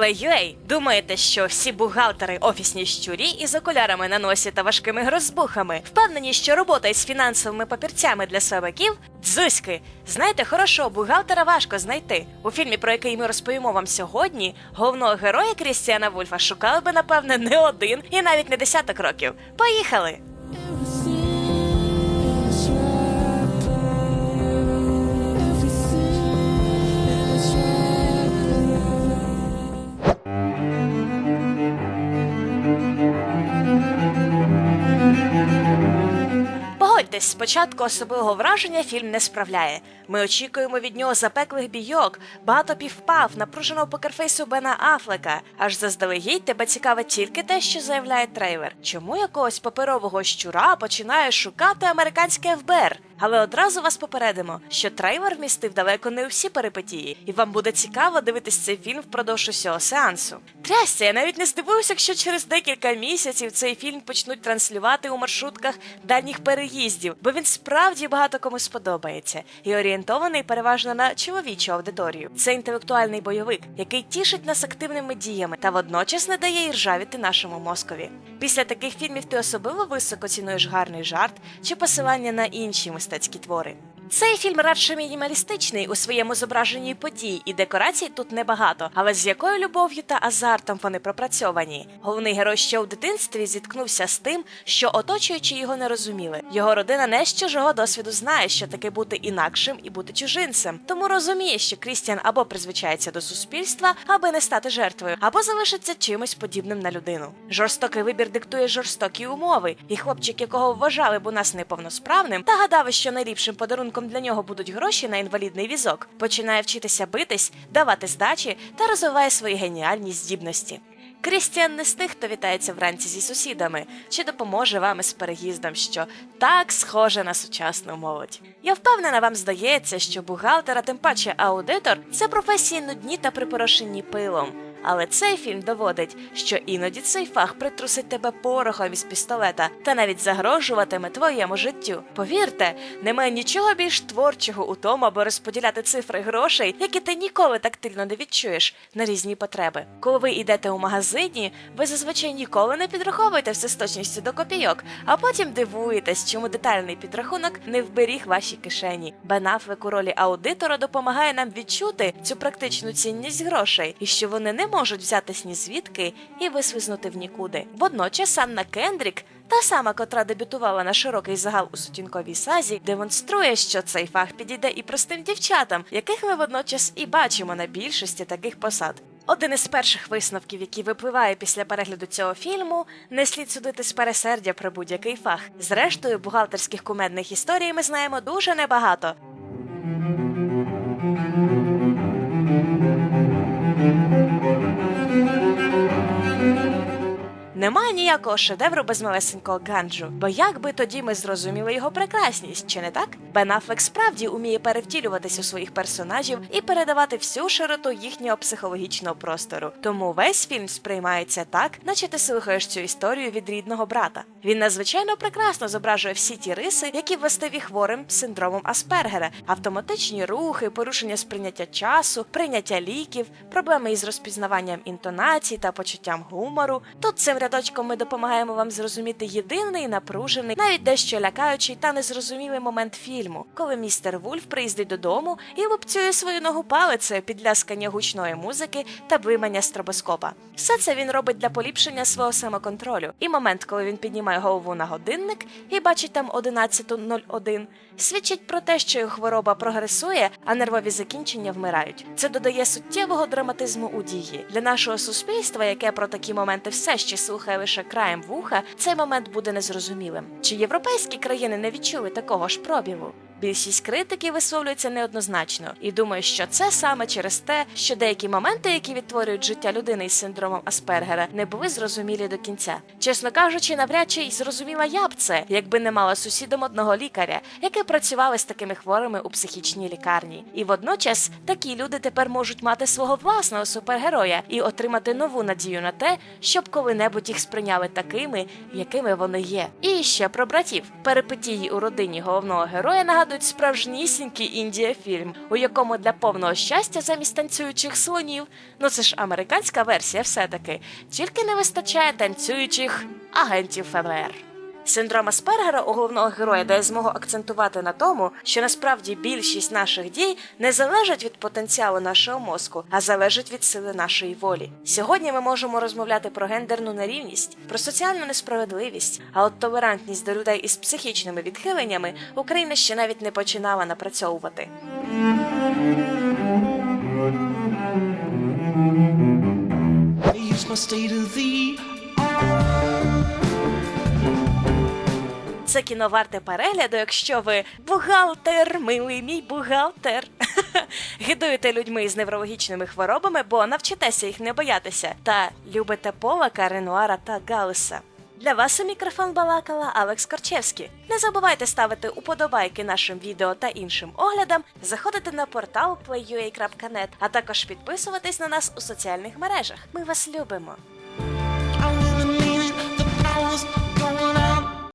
Cosplay.ua. Думаєте, що всі бухгалтери офісні щурі із окулярами на носі та важкими грозбухами впевнені, що робота із фінансовими папірцями для слабаків дзузьки. Знаєте, хорошого бухгалтера важко знайти. У фільмі, про який ми розповімо вам сьогодні, головного героя Крістіана Вульфа шукали би, напевне, не один і навіть не десяток років. Поїхали! Погодьтесь, спочатку особливого враження фільм не справляє. Ми очікуємо від нього запеклих бійок, багато півпав, напруженого покерфейсу Бена Афлека. Аж заздалегідь тебе цікавить тільки те, що заявляє трейлер. Чому якогось паперового щура починає шукати американське ФБР? Але одразу вас попередимо, що трейлер вмістив далеко не усі перипетії, і вам буде цікаво дивитись цей фільм впродовж усього сеансу. Трясся, я навіть не здивуюся, якщо через декілька місяців цей фільм почнуть транслювати у маршрутках дальніх переїздів, бо він справді багато кому сподобається і орієнтований переважно на чоловічу аудиторію. Це інтелектуальний бойовик, який тішить нас активними діями та водночас не дає і ржавіти нашому мозкові. Після таких фільмів ти особливо високо цінуєш гарний жарт чи посилання на інші мистецькі твори. Цей фільм радше мінімалістичний у своєму зображенні подій, і декорацій тут небагато, але з якою любов'ю та азартом вони пропрацьовані. Головний герой ще у дитинстві зіткнувся з тим, що оточуючи його не розуміли. Його родина не з чужого досвіду знає, що таке бути інакшим і бути чужинцем, тому розуміє, що Крістіан або призвичається до суспільства, аби не стати жертвою, або залишиться чимось подібним на людину. Жорстокий вибір диктує жорстокі умови, і хлопчик, якого вважали б у нас неповносправним, та гадав, що найліпшим подарунком для нього будуть гроші на інвалідний візок, починає вчитися битись, давати здачі та розвиває свої геніальні здібності. Крістіан не з тих, хто вітається вранці зі сусідами, чи допоможе вам із переїздом, що так схоже на сучасну молодь. Я впевнена, вам здається, що бухгалтер, а тим паче аудитор це професії нудні та припорошені пилом. Але цей фільм доводить, що іноді цей фах притрусить тебе порохом із пістолета та навіть загрожуватиме твоєму життю. Повірте, немає нічого більш творчого у тому, аби розподіляти цифри грошей, які ти ніколи тактильно не відчуєш на різні потреби. Коли ви йдете у магазині, ви зазвичай ніколи не підраховуєте все з точністю до копійок, а потім дивуєтесь, чому детальний підрахунок не вберіг ваші кишені. Бен Аффлек у ролі аудитора допомагає нам відчути цю практичну цінність грошей і що вони не можуть взятись ні звідки і висвизнути в нікуди. Водночас Анна Кендрік. Та сама, котра дебютувала на широкий загал у сутінковій сазі, демонструє, що цей фах підійде і простим дівчатам, яких ми водночас і бачимо на більшості таких посад. Один із перших висновків, який випливає після перегляду цього фільму, не слід судити з пересердя про будь-який фах. Зрештою, бухгалтерських кумедних історій ми знаємо дуже небагато. Немає ніякого шедевру без малесенького ганджу, бо як би тоді ми зрозуміли його прекрасність, чи не так? Бен Аффлек справді уміє перевтілюватись у своїх персонажів і передавати всю широту їхнього психологічного простору. Тому весь фільм сприймається так, наче ти слухаєш цю історію від рідного брата. Він надзвичайно прекрасно зображує всі ті риси, які властиві хворим синдромом Аспергера, автоматичні рухи, порушення сприйняття часу, прийняття ліків, проблеми із розпізнаванням інтонацій та почуттям гумору. Тут цим рядочком ми допомагаємо вам зрозуміти єдиний напружений, навіть дещо лякаючий та незрозумілий момент фільму, коли містер Вульф приїздить додому і лупцює свою ногу палицею під ляскання гучної музики та блимання стробоскопа. Все це він робить для поліпшення свого самоконтролю. І момент, коли він піднімає голову на годинник і бачить там 11.01, свідчить про те, що його хвороба прогресує, а нервові закінчення вмирають. Це додає суттєвого драматизму у дії для нашого суспільства, яке про такі моменти все ще слухає лише краєм вуха, цей момент буде незрозумілим. Чи європейські країни не відчули такого ж пробігу? Більшість критиків висловлюється неоднозначно і думаю, що це саме через те, що деякі моменти, які відтворюють життя людини із синдромом Аспергера, не були зрозумілі до кінця. Чесно кажучи, навряд чи й зрозуміла я б це, якби не мала сусідом одного лікаря, який працював із такими хворими у психічній лікарні. І водночас такі люди тепер можуть мати свого власного супергероя і отримати нову надію на те, щоб коли-небудь їх сприйняли такими, якими вони є. І ще про братів. Перипетії у родині головного героя нагадують нагадують справжнісінький індія фільм, у якому для повного щастя замість танцюючих слонів, ну це ж американська версія, все-таки, тільки не вистачає танцюючих агентів ФБР. Синдром Аспергера у головного героя дає змогу акцентувати на тому, що насправді більшість наших дій не залежать від потенціалу нашого мозку, а залежить від сили нашої волі. Сьогодні ми можемо розмовляти про гендерну нерівність, про соціальну несправедливість, а от толерантність до людей із психічними відхиленнями Україна ще навіть не починала напрацьовувати. Use my state of Це кіно варте перегляду, якщо ви бухгалтер, милий мій бухгалтер. Гидуєте людьми з неврологічними хворобами, бо навчитеся їх не боятися. Та любите Полака, Ренуара та Галлеса. Для вас у мікрофон балакала Алекс Корчевський. Не забувайте ставити уподобайки нашим відео та іншим оглядам, заходити на портал playua.net, а також підписуватись на нас у соціальних мережах. Ми вас любимо.